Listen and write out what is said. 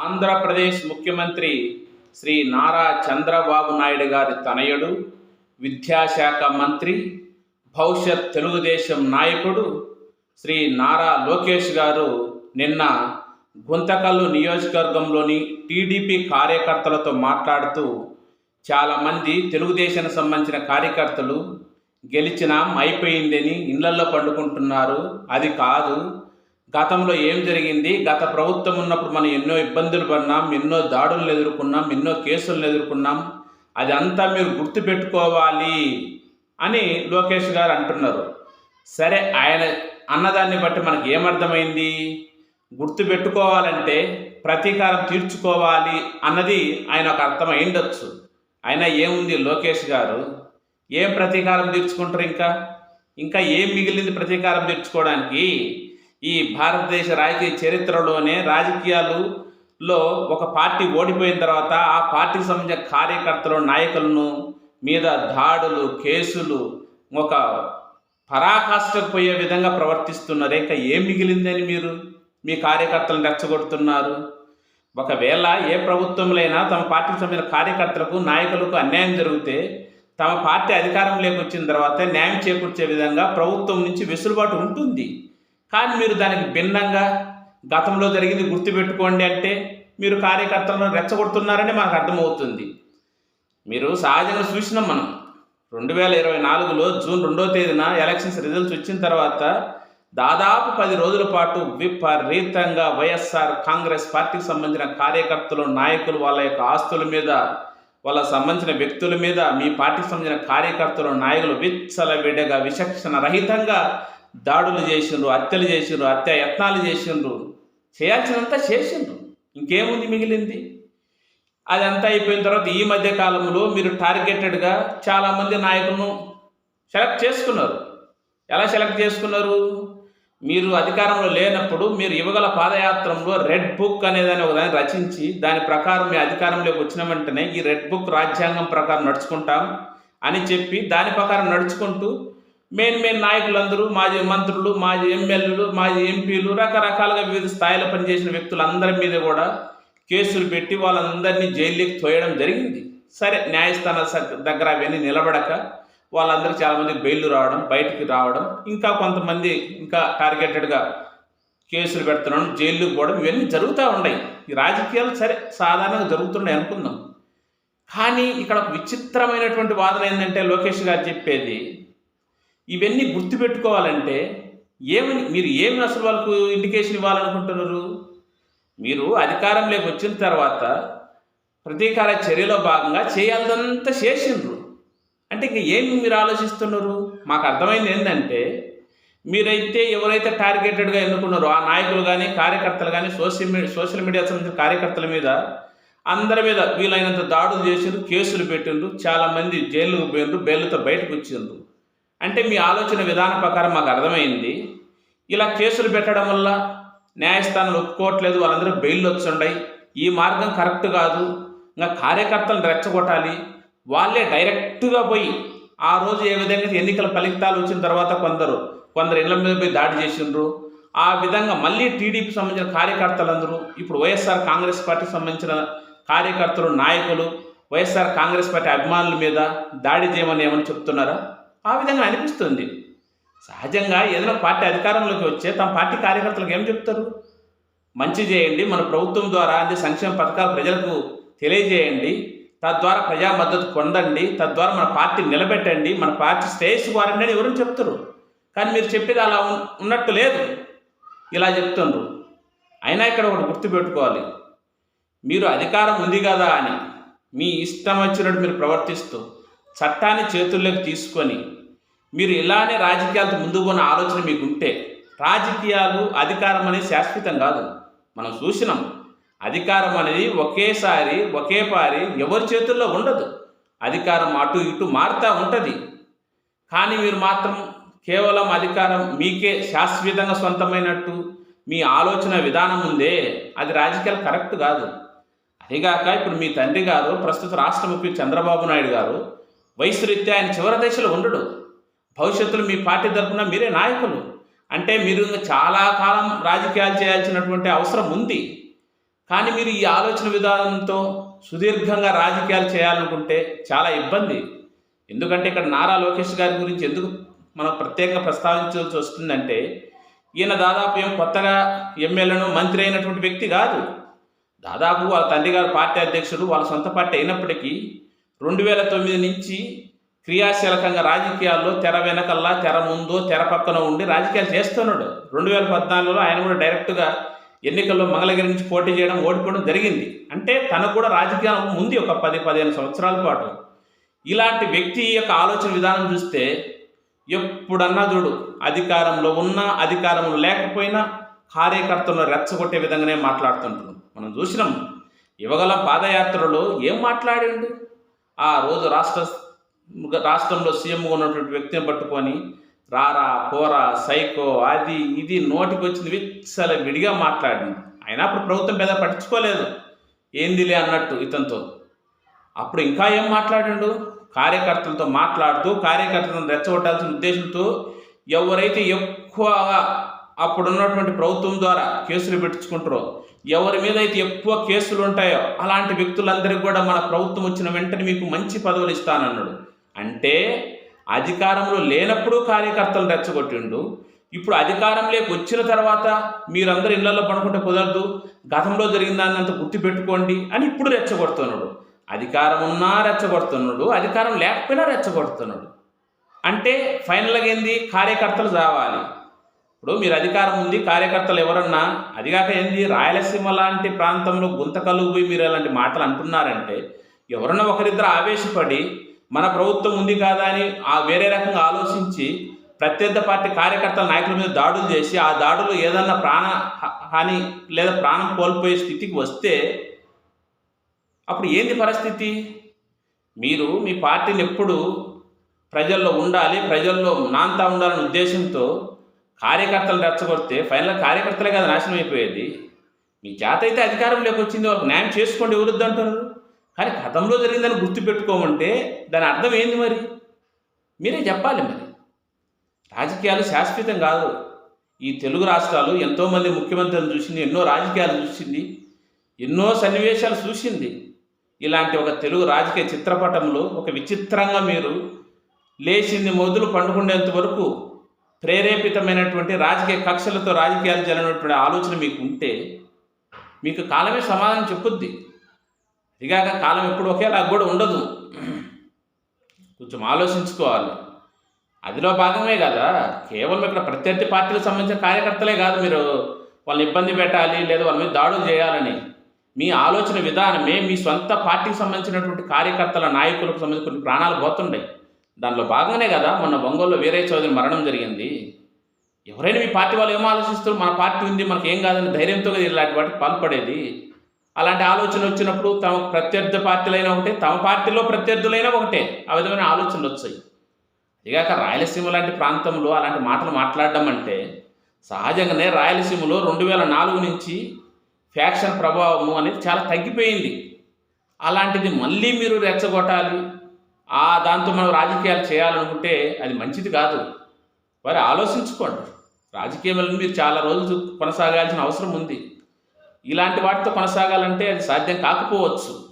ఆంధ్రప్రదేశ్ ముఖ్యమంత్రి శ్రీ నారా చంద్రబాబు నాయుడు గారి తనయుడు విద్యాశాఖ మంత్రి భవిష్యత్ తెలుగుదేశం నాయకుడు శ్రీ నారా లోకేష్ గారు నిన్న గుంతకల్లు నియోజకవర్గంలోని టీడీపీ కార్యకర్తలతో మాట్లాడుతూ చాలామంది తెలుగుదేశానికి సంబంధించిన కార్యకర్తలు గెలిచినాం అయిపోయిందని ఇళ్ళల్లో పండుకుంటున్నారు. అది కాదు. గతంలో ఏం జరిగింది? గత ప్రభుత్వం ఉన్నప్పుడు మనం ఎన్నో ఇబ్బందులు పడినాం ఎన్నో దాడులను ఎదుర్కొన్నాం ఎన్నో కేసులను ఎదుర్కొన్నాం. అది అంతా మీరు గుర్తుపెట్టుకోవాలి అని లోకేష్ గారు అంటున్నారు. సరే ఆయన అన్నదాన్ని బట్టి మనకి ఏమర్థమైంది గుర్తుపెట్టుకోవాలంటే ప్రతీకారం తీర్చుకోవాలి అన్నది ఆయన ఒక అర్థం అయిండొచ్చు అయినా ఏముంది లోకేష్ గారు? ఏం ప్రతీకారం తీర్చుకుంటారు ఇంకా? ఇంకా ఏం మిగిలింది ప్రతీకారం తీర్చుకోవడానికి? ఈ భారతదేశ రాజకీయ చరిత్రలోనే రాజకీయాలు లో ఒక పార్టీ ఓడిపోయిన తర్వాత ఆ పార్టీకి సంబంధించిన కార్యకర్తలు నాయకులను మీద దాడులు కేసులు ఒక పరాకాష్ఠకు పోయే విధంగా ప్రవర్తిస్తున్నారు. ఇంకా ఏం మిగిలిందని మీరు మీ కార్యకర్తలను రెచ్చగొడుతున్నారు? ఒకవేళ ఏ ప్రభుత్వంలోనైనా తమ పార్టీకి సంబంధించిన కార్యకర్తలకు నాయకులకు అన్యాయం జరిగితే తమ పార్టీ అధికారంలోకి వచ్చిన తర్వాత న్యాయం చేకూర్చే విధంగా ప్రభుత్వం నుంచి వెసులుబాటు ఉంటుంది. కానీ మీరు దానికి భిన్నంగా గతంలో జరిగింది గుర్తుపెట్టుకోండి అంటే మీరు కార్యకర్తలను రెచ్చగొడుతున్నారని మాకు అర్థమవుతుంది. మీరు సహజంగా చూసినాం మనం. రెండు వేల ఇరవై నాలుగులో జూన్ రెండో తేదీన ఎలక్షన్స్ రిజల్ట్స్ వచ్చిన తర్వాత దాదాపు పది రోజుల పాటు విపరీతంగా వైఎస్ఆర్ కాంగ్రెస్ పార్టీకి సంబంధించిన కార్యకర్తలు నాయకులు వాళ్ళ యొక్క ఆస్తుల మీద వాళ్ళ సంబంధించిన వ్యక్తుల మీద మీ పార్టీకి సంబంధించిన కార్యకర్తలు నాయకులు విచ్చలవిడగా విచక్షణ రహితంగా దాడులు చేసిండ్రు హత్యలు చేసిండ్రు హత్య యత్నాలు చేసిండ్రు. చేయాల్సినంత చేసిండ్రు. ఇంకేముంది మిగిలింది? అదంతా అయిపోయిన తర్వాత ఈ మధ్య కాలంలో మీరు టార్గెటెడ్గా చాలామంది నాయకులను సెలెక్ట్ చేసుకున్నారు. ఎలా సెలెక్ట్ చేసుకున్నారు? మీరు అధికారంలో లేనప్పుడు మీరు యువగల పాదయాత్రంలో రెడ్ బుక్ అనేదాన్ని ఒకదాన్ని రచించి దాని ప్రకారం మీ అధికారంలోకి వచ్చిన వెంటనే ఈ రెడ్ బుక్ రాజ్యాంగం ప్రకారం నడుచుకుంటాం అని చెప్పి దాని ప్రకారం నడుచుకుంటూ మెయిన్ మెయిన్ నాయకులందరూ మాజీ మంత్రులు మాజీ ఎమ్మెల్యేలు మాజీ ఎంపీలు రకరకాలుగా వివిధ స్థాయిలో పనిచేసిన వ్యక్తులందరి మీద కూడా కేసులు పెట్టి వాళ్ళందరినీ జైల్లోకి తోయడం జరిగింది. సరే న్యాయస్థానాల దగ్గర అవన్నీ నిలబడక వాళ్ళందరూ చాలామంది బెయిల్ రావడం బయటికి రావడం ఇంకా కొంతమంది ఇంకా టార్గెటెడ్గా కేసులు పెడుతున్నాం జైలుకి పోవడం ఇవన్నీ జరుగుతూ ఉన్నాయి. ఈ రాజకీయాలు సరే సాధారణంగా జరుగుతున్నాయి అనుకుందాం. కానీ ఇక్కడ విచిత్రమైనటువంటి వాదన ఏంటంటే లోకేష్ గారు చెప్పేది ఇవన్నీ గుర్తుపెట్టుకోవాలంటే ఏమని మీరు ఏమి అసలు వాళ్ళకు ఇండికేషన్ ఇవ్వాలనుకుంటున్నారు? మీరు అధికారంలోకి వచ్చిన తర్వాత ప్రతీకార చర్యలో భాగంగా చేయాల్సిందంతా చేసిండ్రు. అంటే ఇంక ఏమి మీరు ఆలోచిస్తున్నారు? మాకు అర్థమైంది ఏంటంటే మీరైతే ఎవరైతే టార్గెటెడ్గా ఎన్నుకున్నారో ఆ నాయకులు కానీ కార్యకర్తలు కానీ సోషల్ మీడియా సోషల్ మీడియా సంబంధించిన కార్యకర్తల మీద అందరి మీద వీలైనంత దాడులు చేసిండ్రు కేసులు పెట్టిండ్రు చాలామంది జైలుకు పోయిండ్రు బెయిల్తో బయటకు వచ్చిండ్రు. అంటే మీ ఆలోచన విధానం ప్రకారం మాకు అర్థమైంది. ఇలా కేసులు పెట్టడం వల్ల న్యాయస్థానాలు ఒప్పుకోవట్లేదు వాళ్ళందరూ బెయిల్ వచ్చుండయి. ఈ మార్గం కరెక్ట్ కాదు. ఇంకా కార్యకర్తలను రెచ్చగొట్టాలి. వాళ్ళే డైరెక్ట్గా పోయి ఆ రోజు ఏ విధంగా ఎన్నికల ఫలితాలు వచ్చిన తర్వాత కొందరు కొందరు ఇళ్ళ మీద పోయి దాడి చేసిండ్రు. ఆ విధంగా మళ్ళీ టీడీపీ సంబంధించిన కార్యకర్తలందరూ ఇప్పుడు వైఎస్ఆర్ కాంగ్రెస్ పార్టీకి సంబంధించిన కార్యకర్తలు నాయకులు వైఎస్ఆర్ కాంగ్రెస్ పార్టీ అభిమానుల మీద దాడి చేయమని ఏమని చెప్తున్నారా? ఆ విధంగా అనిపిస్తుంది. సహజంగా ఏదైనా పార్టీ అధికారంలోకి వచ్చే తమ పార్టీ కార్యకర్తలకు ఏం చెప్తారు? మంచి చేయండి మన ప్రభుత్వం ద్వారా అందే సంక్షేమ పథకాలు ప్రజలకు తెలియజేయండి తద్వారా ప్రజా మద్దతు పొందండి తద్వారా మన పార్టీ నిలబెట్టండి మన పార్టీ శ్రేయస్సు వారండి అని ఎవరు చెప్తారు? కానీ మీరు చెప్పేది అలా ఉన్నట్టు లేదు. ఇలా చెప్తుండ్రు. అయినా ఇక్కడ ఒకటి గుర్తుపెట్టుకోవాలి. మీరు అధికారం ఉంది కదా అని మీ ఇష్టం వచ్చినట్టు మీరు ప్రవర్తిస్తూ చట్టాన్ని చేతుల్లోకి తీసుకొని మీరు ఇలానే రాజకీయాలతో ముందుకు పోయిన ఆలోచన మీకు ఉంటే రాజకీయాలు అధికారం అనేది శాశ్వతం కాదు. మనం చూసినాం అధికారం అనేది ఒకేసారి ఒకే పారి ఎవరి చేతుల్లో ఉండదు. అధికారం అటు ఇటు మారుతూ ఉంటుంది. కానీ మీరు మాత్రం కేవలం అధికారం మీకే శాశ్వతంగా సొంతమైనట్టు మీ ఆలోచన విధానం ఉందే అది రాజకీయాలు కరెక్ట్ కాదు. అదిగాక ఇప్పుడు మీ తండ్రి గారు ప్రస్తుత రాష్ట్ర ముఖ్య చంద్రబాబు నాయుడు గారు వయసు రీత్యా ఆయన చివరి దశలో ఉండడు. భవిష్యత్తులో మీ పార్టీ తరఫున మీరే నాయకులు. అంటే మీరు చాలా కాలం రాజకీయాలు చేయాల్సినటువంటి అవసరం ఉంది. కానీ మీరు ఈ ఆలోచన విధానంతో సుదీర్ఘంగా రాజకీయాలు చేయాలనుకుంటే చాలా ఇబ్బంది. ఎందుకంటే ఇక్కడ నారా లోకేష్ గారి గురించి ఎందుకు మనం ప్రత్యేకంగా ప్రస్తావించాల్సి వస్తుందంటే ఈయన దాదాపు ఏం కొత్తగా ఎమ్మెల్యేను మంత్రి అయినటువంటి వ్యక్తి కాదు. దాదాపు వాళ్ళ తండ్రి గారు పార్టీ అధ్యక్షుడు వాళ్ళ సొంత పార్టీ అయినప్పటికీ రెండు వేల తొమ్మిది నుంచి క్రియాశీలకంగా రాజకీయాల్లో తెర వెనకల్లా తెర ముందు తెర పక్కన ఉండి రాజకీయాలు చేస్తున్నాడు. రెండు వేల పద్నాలుగులో ఆయన కూడా డైరెక్ట్గా ఎన్నికల్లో మంగళగిరి నుంచి పోటీ చేయడం ఓడిపోవడం జరిగింది. అంటే తనకు కూడా రాజకీయాలకు ముందు ఒక పది పదిహేను సంవత్సరాల పాటు. ఇలాంటి వ్యక్తి యొక్క ఆలోచన విధానం చూస్తే ఎప్పుడన్నా చూడు అధికారంలో ఉన్నా అధికారంలో లేకపోయినా కార్యకర్తలను రెచ్చగొట్టే విధంగానే మాట్లాడుతుంటారు మనం చూసినాం యువగల పాదయాత్రలో ఏం మాట్లాడిండు? ఆ రోజు రాష్ట్ర రాష్ట్రంలో సీఎంగా ఉన్నటువంటి వ్యక్తిని పట్టుకొని రారా పోరా సైకో అది ఇది నోటికి వచ్చింది విచ్చల విడిగా మాట్లాడింది. అయినా అప్పుడు ప్రభుత్వం పెద్ద పట్టించుకోలేదు. ఏందిలే అన్నట్టు ఇతనితో. అప్పుడు ఇంకా ఏం మాట్లాడిండు? కార్యకర్తలతో మాట్లాడుతూ కార్యకర్తలను రెచ్చగొట్టాల్సిన ఉద్దేశంతో ఎవరైతే ఎక్కువగా అప్పుడున్నటువంటి ప్రభుత్వం ద్వారా కేసులు పెట్టించుకుంటారో ఎవరి మీద అయితే ఎక్కువ కేసులు ఉంటాయో అలాంటి వ్యక్తులందరికీ కూడా మన ప్రభుత్వం వచ్చిన వెంటనే మీకు మంచి పదవులు ఇస్తానన్నాడు. అంటే అధికారంలో లేనప్పుడు కార్యకర్తలు రెచ్చగొట్టిండు. ఇప్పుడు అధికారంలోకి వచ్చిన తర్వాత మీరందరూ ఇళ్ళలో పడుకుంటే కుదరదు. గతంలో జరిగిన దాన్ని అంత గుర్తుపెట్టుకోండి అని ఇప్పుడు రెచ్చగొడుతున్నాడు. అధికారం ఉన్నా రెచ్చగొడుతున్నాడు. అధికారం లేకపోయినా రెచ్చగొడుతున్నాడు. అంటే ఫైనల్గా ఏంది? కార్యకర్తలు చావాలి ఇప్పుడు మీరు అధికారం ఉంది కార్యకర్తలు ఎవరన్నా అదిగాక ఏంది? రాయలసీమ లాంటి ప్రాంతంలో గుంతకలు పోయి మీరు అలాంటి మాటలు అంటున్నారంటే ఎవరన్నా ఒకరిద్దరు ఆవేశపడి మన ప్రభుత్వం ఉంది కాదా అని ఆ వేరే రకంగా ఆలోచించి ప్రత్యర్థ పార్టీ కార్యకర్తల నాయకుల మీద దాడులు చేసి ఆ దాడులు ఏదన్నా ప్రాణ హాని లేదా ప్రాణం కోల్పోయే స్థితికి వస్తే అప్పుడు ఏంది పరిస్థితి? మీరు మీ పార్టీని ఎప్పుడు ప్రజల్లో ఉండాలి ప్రజల్లో నాంతా ఉండాలనే ఉద్దేశంతో కార్యకర్తలు రెచ్చగొడితే ఫైనల్ కార్యకర్తలే కదా నాశనం అయిపోయేది. మీ చేత అయితే అధికారంలోకి వచ్చింది వాళ్ళకి న్యాయం చేసుకోండి ఎవరుద్దు అంటారు కానీ గతంలో జరిగిందని గుర్తుపెట్టుకోమంటే దాని అర్థం ఏంది మరి? మీరే చెప్పాలి మరి. రాజకీయాలు శాశ్వతం కాదు. ఈ తెలుగు రాష్ట్రాలు ఎంతోమంది ముఖ్యమంత్రులను చూసింది ఎన్నో రాజకీయాలు చూసింది ఎన్నో సన్నివేశాలు చూసింది. ఇలాంటి ఒక తెలుగు రాజకీయ చిత్రపటంలో ఒక విచిత్రంగా మీరు లేచింది మొదలు పండుకునేంత వరకు ప్రేరేపితమైనటువంటి రాజకీయ కక్షలతో రాజకీయాలు జరిగినటువంటి ఆలోచన మీకు ఉంటే మీకు కాలమే సమాధానం చెప్పుద్ది. ఇగాక కాలం ఎప్పుడు ఒకేలా కూడా ఉండదు. కొంచెం ఆలోచించుకోవాలి. అదిలో భాగమే కదా. కేవలం ఇక్కడ ప్రత్యర్థి పార్టీలకు సంబంధించిన కార్యకర్తలే కాదు మీరు వాళ్ళని ఇబ్బంది పెట్టాలి లేదా వాళ్ళ మీద దాడులు చేయాలని. మీ ఆలోచన విధానమే మీ సొంత పార్టీకి సంబంధించినటువంటి కార్యకర్తల నాయకులకు సంబంధించి కొన్ని ప్రాణాలు పోతుండే దానిలో భాగంగానే కదా మొన్న ఒంగోలులో వీరయ్య చౌదరి మరణం జరిగింది. ఎవరైనా మీ పార్టీ వాళ్ళు ఏమో ఆలోచిస్తారు మన పార్టీ ఉంది మనకి ఏం కాదని ధైర్యంతో ఇలాంటి వాటికి పాల్పడేది. అలాంటి ఆలోచన వచ్చినప్పుడు తమ ప్రత్యర్థి పార్టీలైనా ఒకటే తమ పార్టీలో ప్రత్యర్థులైనా ఒకటే. ఆ విధమైన ఆలోచనలు వచ్చాయి. ఇగాక రాయలసీమ లాంటి ప్రాంతంలో అలాంటి మాటలు మాట్లాడడం అంటే సహజంగానే రాయలసీమలో రెండు వేల నాలుగు నుంచి ఫ్యాక్షన్ ప్రభావము అనేది చాలా తగ్గిపోయింది. అలాంటిది మళ్ళీ మీరు రెచ్చగొట్టాలి. ఆ దాంతో మనం రాజకీయాలు చేయాలనుకుంటే అది మంచిది కాదు. మరి ఆలోచించుకోండి. రాజకీయాలను మీరు చాలా రోజులు కొనసాగాల్సిన అవసరం ఉంది. ఇలాంటి వాటితో కొనసాగాలంటే అది సాధ్యం కాకపోవచ్చు.